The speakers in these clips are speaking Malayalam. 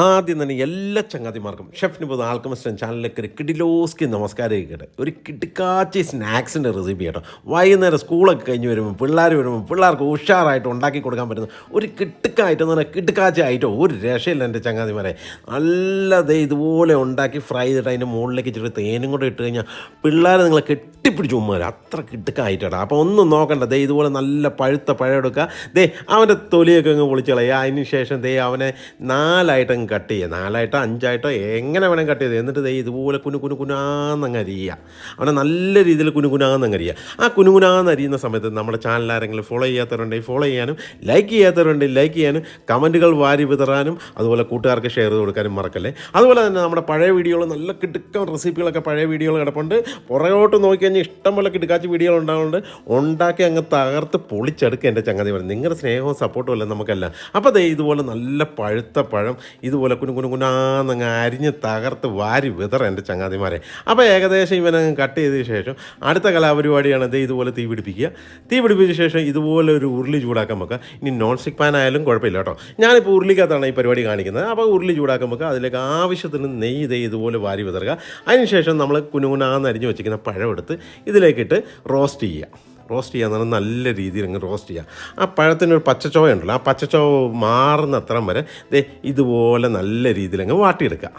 ആദ്യം തന്നെ എല്ലാ ചങ്ങാതിമാർക്കും ഷെഫിന് പോകുന്ന ആൽക്കമിസ്റ്റൻ ചാനലിലേക്ക് ഒരു കിഡിലോസ്കി നമസ്കാരം കേട്ടെ ഒരു കിടുക്കാച്ചി സ്നാക്സിന്റെ റെസിപ്പി കേട്ടോ. വൈകുന്നേരം സ്കൂളൊക്കെ കഴിഞ്ഞ് വരുമ്പോൾ പിള്ളേർ വരുമ്പോൾ പിള്ളേർക്ക് ഉഷാറായിട്ട് ഉണ്ടാക്കി കൊടുക്കാൻ പറ്റുന്ന ഒരു കിട്ടുക്കായിട്ട് എന്ന് പറഞ്ഞാൽ കിട്ടുക്കാച്ചി ആയിട്ടോ ഒരു രക്ഷയില്ല എന്റെ ചങ്ങാതിമാരെ. നല്ല ദേ ഇതുപോലെ ഉണ്ടാക്കി ഫ്രൈ ചെയ്തിട്ട് അതിന്റെ മുകളിലേക്ക് ഇച്ചിരി തേനും കൂടെ ഇട്ട് കഴിഞ്ഞാൽ പിള്ളേർ നിങ്ങളെ കെട്ടിപ്പിടിച്ച് ഉമ്മ വരും അത്ര കിട്ടുക്കായിട്ടാണ് അപ്പോൾ ഒന്നും നോക്കണ്ട. ദേ ഇതുപോലെ നല്ല പഴുത്ത പഴം എടുക്കുക. ദേ അവന്റെ തൊലിയൊക്കെ അങ്ങ് പൊളിച്ചളയുക അതിന് ശേഷം ദേ അവനെ നാലായിട്ട് കട്ട് ചെയ്യുക. നാലായിട്ടോ അഞ്ചായിട്ടോ എങ്ങനെ വേണം കട്ട് ചെയ്ത്. എന്നിട്ട് ദൈ ഇതുപോലെ കുനു കുനു കുനാന്നങ്ങ് അരിയുക. അവനെ നല്ല രീതിയിൽ കുനു കുനാന്നങ്ങ് അരിയുക. ആ കുനു കുനാന്ന് അരിയുന്ന സമയത്ത് നമ്മുടെ ചാനൽ ആരെങ്കിലും ഫോളോ ചെയ്യാത്തവരുണ്ടെങ്കിൽ ഫോളോ ചെയ്യാനും ലൈക്ക് ചെയ്യാത്തവരുണ്ടെങ്കിൽ ലൈക്ക് ചെയ്യാനും കമന്റുകൾ വാരി വിതറാനും അതുപോലെ കൂട്ടുകാർക്ക് ഷെയർ ചെയ്ത് കൊടുക്കാനും മറക്കല്ലേ? അതുപോലെ തന്നെ നമ്മുടെ പഴയ വീഡിയോകൾ നല്ല കിടുക്കം റെസിപ്പികളൊക്കെ പഴയ വീഡിയോകൾ കിടപ്പുണ്ട്. പുറകോട്ട് നോക്കിക്കഴിഞ്ഞാൽ ഇഷ്ടംപോലെ കിടുക്കാച്ച വീഡിയോകൾ ഉണ്ടാവുന്നുണ്ട്. ഉണ്ടാക്കി അങ്ങ് തകർത്ത് പൊളിച്ചെടുക്കുക എന്റെ ചങ്ങാതി പറഞ്ഞു നിങ്ങളുടെ സ്നേഹവും സപ്പോർട്ടും അല്ല നമുക്കല്ല. അപ്പോൾ ദേ ഇതുപോലെ നല്ല പഴുത്ത പഴം ഇതുപോലെ കുനു കുനു കുനാന്നങ്ങ് അരിഞ്ഞ് തകർത്ത് വാരി വിതറ എന്റെ ചങ്ങാതിമാരെ. അപ്പോൾ ഏകദേശം ഇവനങ്ങ് കട്ട് ചെയ്തതിന് ശേഷം അടുത്ത കലാപരിപാടിയാണ് ദേ ഇതുപോലെ തീ പിടിപ്പിക്കുക. തീ പിടിപ്പിച്ച ശേഷം ഇതുപോലെ ഒരു ഉരുളി ചൂടാക്കാൻ വെക്കുക. ഇനി നോൺ സ്റ്റിക്ക് പാൻ ആയാലും കുഴപ്പമില്ല കേട്ടോ. ഞാനിപ്പോൾ ഉരുളിക്കകത്താണ് ഈ പരിപാടി കാണിക്കുന്നത്. അപ്പോൾ ഉരുളി ചൂടാക്കാൻ വെക്കുക. അതിലേക്ക് ആവശ്യത്തിന് നെയ്യ് ഇതേ ഇതുപോലെ വാരി വിതറുക. അതിനുശേഷം നമ്മൾ കുനുകുനാന്ന് അരിഞ്ഞ് വെച്ചിരിക്കുന്ന പഴം എടുത്ത് ഇതിലേക്കിട്ട് റോസ്റ്റ് ചെയ്യുക. റോസ്റ്റ് ചെയ്യുക പറഞ്ഞാൽ നല്ല രീതിയിൽ അങ്ങ് റോസ്റ്റ് ചെയ്യുക ആ പഴത്തിനൊരു പച്ചച്ചോവ ഉണ്ടല്ലോ ആ പച്ചച്ചോവ മാറുന്ന അത്രം വരെ ദേ ഇതുപോലെ നല്ല രീതിയിൽ അങ്ങ് വാട്ടിയെടുക്കുക.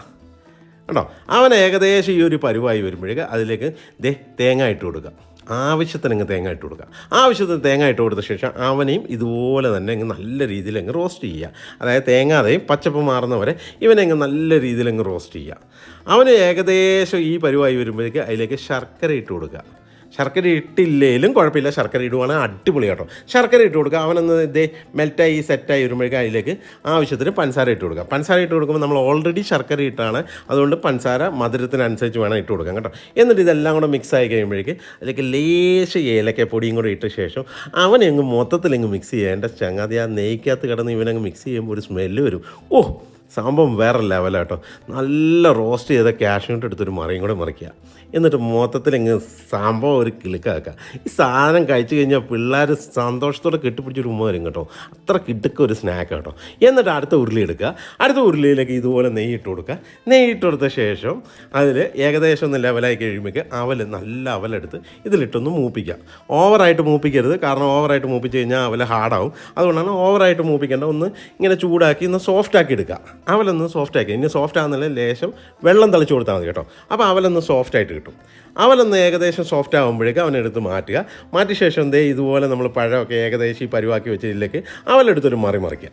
കേട്ടോ അവൻ ഏകദേശം ഈ ഒരു പരുവായി വരുമ്പോഴേക്ക് അതിലേക്ക് ദേ തേങ്ങ ഇട്ട് കൊടുക്കുക. ആവശ്യത്തിന് അങ്ങ് തേങ്ങ ഇട്ട് കൊടുക്കുക. ആവശ്യത്തിന് തേങ്ങ ഇട്ട് കൊടുത്ത ശേഷം അവനെയും ഇതുപോലെ തന്നെ അങ്ങ് നല്ല രീതിയിൽ അങ്ങ് റോസ്റ്റ് ചെയ്യുക. അതായത് തേങ്ങാതെയും പച്ചപ്പ് മാറുന്നവരെ ഇവനെ അങ്ങ് നല്ല രീതിയിൽ അങ്ങ് റോസ്റ്റ് ചെയ്യുക. അവന് ഏകദേശം ഈ പരുവായി വരുമ്പോഴേക്ക് അതിലേക്ക് ശർക്കര ഇട്ട് കൊടുക്കുക. ശർക്കര ഇട്ടില്ലേലും കുഴപ്പമില്ല. ശർക്കര ഇടുവാണെങ്കിൽ അടിപൊളി കേട്ടോ. ശർക്കര ഇട്ട് കൊടുക്കുക. അവനൊന്ന് ഇതേ മെൽറ്റായി സെറ്റായി വരുമ്പോഴേക്കും അതിലേക്ക് ആവശ്യത്തിന് പഞ്ചസാര ഇട്ട് കൊടുക്കുക. പഞ്ചസാര ഇട്ട് കൊടുക്കുമ്പോൾ നമ്മൾ ഓൾറെഡി ശർക്കര ഇട്ടാണ്. അതുകൊണ്ട് പഞ്ചസാര മധുരത്തിനനുസരിച്ച് വേണം ഇട്ട് കൊടുക്കാം കേട്ടോ. എന്നിട്ട് ഇതെല്ലാം കൂടെ മിക്സ് ആയി കഴിയുമ്പോഴേക്ക് അതിലേക്ക് ലേശ ഏലക്കപ്പൊടിയും കൂടെ ഇട്ട ശേഷം അവനെ അങ്ങ് മൊത്തത്തിൽ അങ്ങ് മിക്സ് ചെയ്യുക എന്റെ ചങ്ങാതി ആ നെയ്ക്കകത്ത് കിടന്ന് ഇവനങ്ങ് മിക്സ് ചെയ്യുമ്പോൾ ഒരു സ്മെല്ല് വരും. ഓ സംഭവം വേറെ ലെവലാട്ടോ നല്ല റോസ്റ്റ് ചെയ്ത ക്യാഷ്യൂട്ട് എടുത്തൊരു മറിയും കൂടെ മറിക്കുക. എന്നിട്ട് മൊത്തത്തിൽ ഇങ്ങ് സംഭവം ഒരു കിളുക്കാക്കുക. ഈ സാധനം കഴിച്ചു കഴിഞ്ഞാൽ പിള്ളേർ സന്തോഷത്തോടെ കെട്ടിപ്പിടിച്ചൊരു ഉമ്മ വരും കേട്ടോ. അത്ര കിടുക്ക ഒരു സ്നാക്ക് കേട്ടോ. എന്നിട്ട് അടുത്ത ഉരുളി എടുക്കുക. അടുത്ത ഉരുളിയിലേക്ക് ഇതുപോലെ നെയ്യ് ഇട്ട് കൊടുക്കുക. നെയ്യ് ഇട്ട് ശേഷം അതിൽ ഏകദേശം ഒന്ന് ലെവലായി കഴിയുമ്പോഴേക്ക് അവൽ നല്ല അവലെടുത്ത് ഇതിലിട്ടൊന്ന് മൂപ്പിക്കുക. ഓവറായിട്ട് മൂപ്പിക്കരുത്. കാരണം ഓവറായിട്ട് മൂപ്പിച്ച് കഴിഞ്ഞാൽ അവൽ ഹാർഡാവും അതുകൊണ്ടാണ് ഓവറായിട്ട് മൂപ്പിക്കേണ്ട. ഒന്ന് ഇങ്ങനെ ചൂടാക്കി ഒന്ന് സോഫ്റ്റാക്കി എടുക്കുക. അവലൊന്ന് സോഫ്റ്റ് ആക്കി. ഇനി സോഫ്റ്റ് ആകുന്നില്ല ലേശം വെള്ളം തളിച്ചു കൊടുത്താൽ മതി കേട്ടോ. അപ്പോൾ അവലൊന്ന് സോഫ്റ്റ് ആയിട്ട് കിട്ടും. അവലൊന്ന് ഏകദേശം സോഫ്റ്റ് ആകുമ്പോഴേക്ക് അവനെടുത്ത് മാറ്റുക. മാറ്റിയ ശേഷം ദേ ഇതുപോലെ നമ്മൾ പഴമൊക്കെ ഏകദേശം ഈ പരുവാക്കി വെച്ചതിലേക്ക് അവലെടുത്തൊരു മറി മറിക്കുക.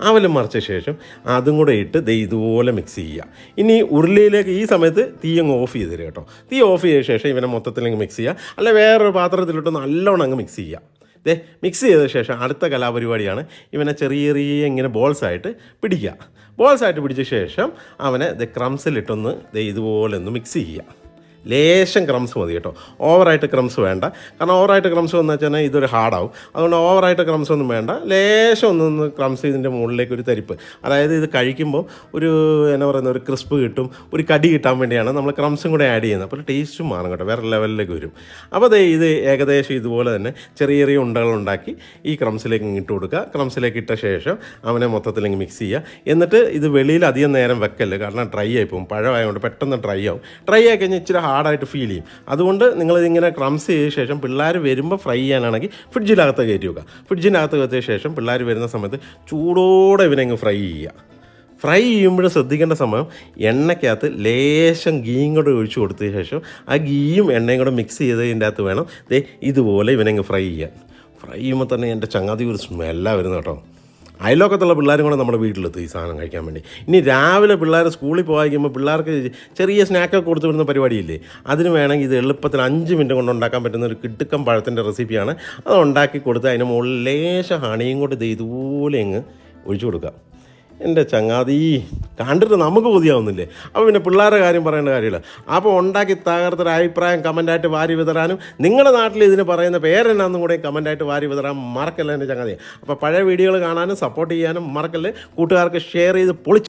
അവലും മറിച്ച ശേഷം അതും കൂടെ ഇട്ട് ദേ ഇതുപോലെ മിക്സ് ചെയ്യുക. ഇനി ഉരുളിയിലേക്ക് ഈ സമയത്ത് തീ അങ്ങ് ഓഫ് ചെയ്ത് തരിക കേട്ടോ. തീ ഓഫ് ചെയ്ത ശേഷം ഇവനെ മൊത്തത്തിൽ അങ്ങ് മിക്സ് ചെയ്യുക. അല്ല വേറൊരു പാത്രത്തിലിട്ട് നല്ലോണം അങ്ങ് മിക്സ് ചെയ്യുക. ദേ മിക്സ് ചെയ്ത ശേഷം അടുത്ത കലാപരിപാടിയാണ് ഇവനെ ചെറിയ ചെറിയ ഇങ്ങനെ ബോൾസ് ആയിട്ട് പിടിക്കുക. ബോൾസ് ആയിട്ട് പിടിച്ച ശേഷം അവനെ ദ ക്രംസിലിട്ടൊന്ന് ദേ ഇതുപോലെ ഒന്ന് മിക്സ് ചെയ്യുക. ലേശം ക്രംസ് മതി കേട്ടോ. ഓവറായിട്ട് ക്രംസ് വേണ്ട. കാരണം ഓവറായിട്ട് ക്രംസ് വന്നു വെച്ചാൽ ഇതൊരു ഹാർഡാവും. അതുകൊണ്ട് ഓവറായിട്ട് ക്രംസ് ഒന്നും വേണ്ട. ലേശം ഒന്ന് ക്രംസ് ഇതിന്റെ മുകളിലേക്ക് ഒരു തരിപ്പ്. അതായത് ഇത് കഴിക്കുമ്പോൾ ഒരു എന്നാ പറയുന്ന ഒരു ക്രിസ്പ് കിട്ടും. ഒരു കടി കിട്ടാൻ വേണ്ടിയാണ് നമ്മൾ ക്രംസും കൂടെ ആഡ് ചെയ്യുന്നത്. അപ്പോൾ ടേസ്റ്റും മാറും കേട്ടോ. വേറെ ലെവലിലേക്ക് വരും. അപ്പോൾ ദേ ഇത് ഏകദേശം ഇതുപോലെ തന്നെ ചെറിയ ചെറിയ ഉണ്ടകൾ ഉണ്ടാക്കി ഈ ക്രംസിലേക്ക് ഇട്ട് കൊടുക്കുക. ക്രംസിലേക്ക് ഇട്ട ശേഷം അവനെ മൊത്തത്തിൽ ഇങ്ങ് മിക്സ് ചെയ്യുക. എന്നിട്ട് ഇത് വെളിയിൽ അധികം നേരം വെക്കല്ല്? കാരണം ഡ്രൈ ആയി പോകും. പഴമായതുകൊണ്ട് പെട്ടെന്ന് ഡ്രൈ ആവും. ഡ്രൈ ആയി കഴിഞ്ഞാൽ ഇച്ചിരി ഹാർഡായിട്ട് ഫീൽ ചെയ്യും. അതുകൊണ്ട് നിങ്ങളിതിങ്ങനെ ക്രംസ് ചെയ്ത ശേഷം പിള്ളേർ വരുമ്പോൾ ഫ്രൈ ചെയ്യാനാണെങ്കിൽ ഫ്രിഡ്ജിനകത്ത് കയറ്റി വെക്കുക. ഫ്രിഡ്ജിനകത്ത് കയറ്റിയ ശേഷം പിള്ളേർ വരുന്ന സമയത്ത് ചൂടോടെ ഇവനങ്ങ് ഫ്രൈ ചെയ്യുക. ഫ്രൈ ചെയ്യുമ്പോൾ ശ്രദ്ധിക്കേണ്ട സമയം എണ്ണയ്ക്കകത്ത് ലേശം ഗീയും കൂടെ ഒഴിച്ചു കൊടുത്തതിന് ശേഷം ആ ഗീയും എണ്ണയും കൂടെ മിക്സ് ചെയ്തതിന്റെ അകത്ത് വേണം. ദേ ഇതുപോലെ ഇവനങ്ങ് ഫ്രൈ ചെയ്യാൻ. ഫ്രൈ ചെയ്യുമ്പോൾ തന്നെ എന്റെ ചങ്ങാതി ഒരു സ്മെല്ലാണ് വരുന്നത് കേട്ടോ. അയലോക്കത്തുള്ള പിള്ളേരും കൂടെ നമ്മുടെ വീട്ടിലെത്തും ഈ സാധനം കഴിക്കാൻ വേണ്ടി. ഇനി രാവിലെ പിള്ളേർ സ്കൂളിൽ പോകാതിരിക്കുമ്പോൾ പിള്ളേർക്ക് ചെറിയ സ്നാക്കൊക്കെ കൊടുത്തു വിടുന്ന പരിപാടിയില്ലേ? അതിന് വേണമെങ്കിൽ ഇത് എളുപ്പത്തിൽ അഞ്ച് മിനിറ്റ് കൊണ്ട് ഉണ്ടാക്കാൻ പറ്റുന്ന ഒരു കിടുക്കം പഴത്തിന്റെ റെസിപ്പിയാണ് അത് ഉണ്ടാക്കി കൊടുത്ത് അതിന് മുകളിൽ ലേശ ഹണിയും കൊണ്ട് ഇത് ഇതുപോലെ അങ്ങ് ഒഴിച്ചു കൊടുക്കുക എന്റെ ചങ്ങാതി കണ്ടിട്ട് നമുക്ക് കൊതിയാവുന്നില്ലേ? അപ്പോൾ പിന്നെ പിള്ളേരുടെ കാര്യം പറയേണ്ട കാര്യമില്ല. അപ്പോൾ ഉണ്ടാക്കി തകർത്തൊരു അഭിപ്രായം കമന്റായിട്ട് വാരി വിതറാനും നിങ്ങളുടെ നാട്ടിൽ ഇതിന് പറയുന്ന പേരെന്നാന്നും കൂടെ കമന്റായിട്ട് വാരി വിതറാൻ മറക്കല്ല എന്റെ ചങ്ങാതി? അപ്പോൾ പഴയ വീഡിയോകൾ കാണാനും സപ്പോർട്ട് ചെയ്യാനും മറക്കല്ലേ? കൂട്ടുകാർക്ക് ഷെയർ ചെയ്ത് പൊളിച്ച്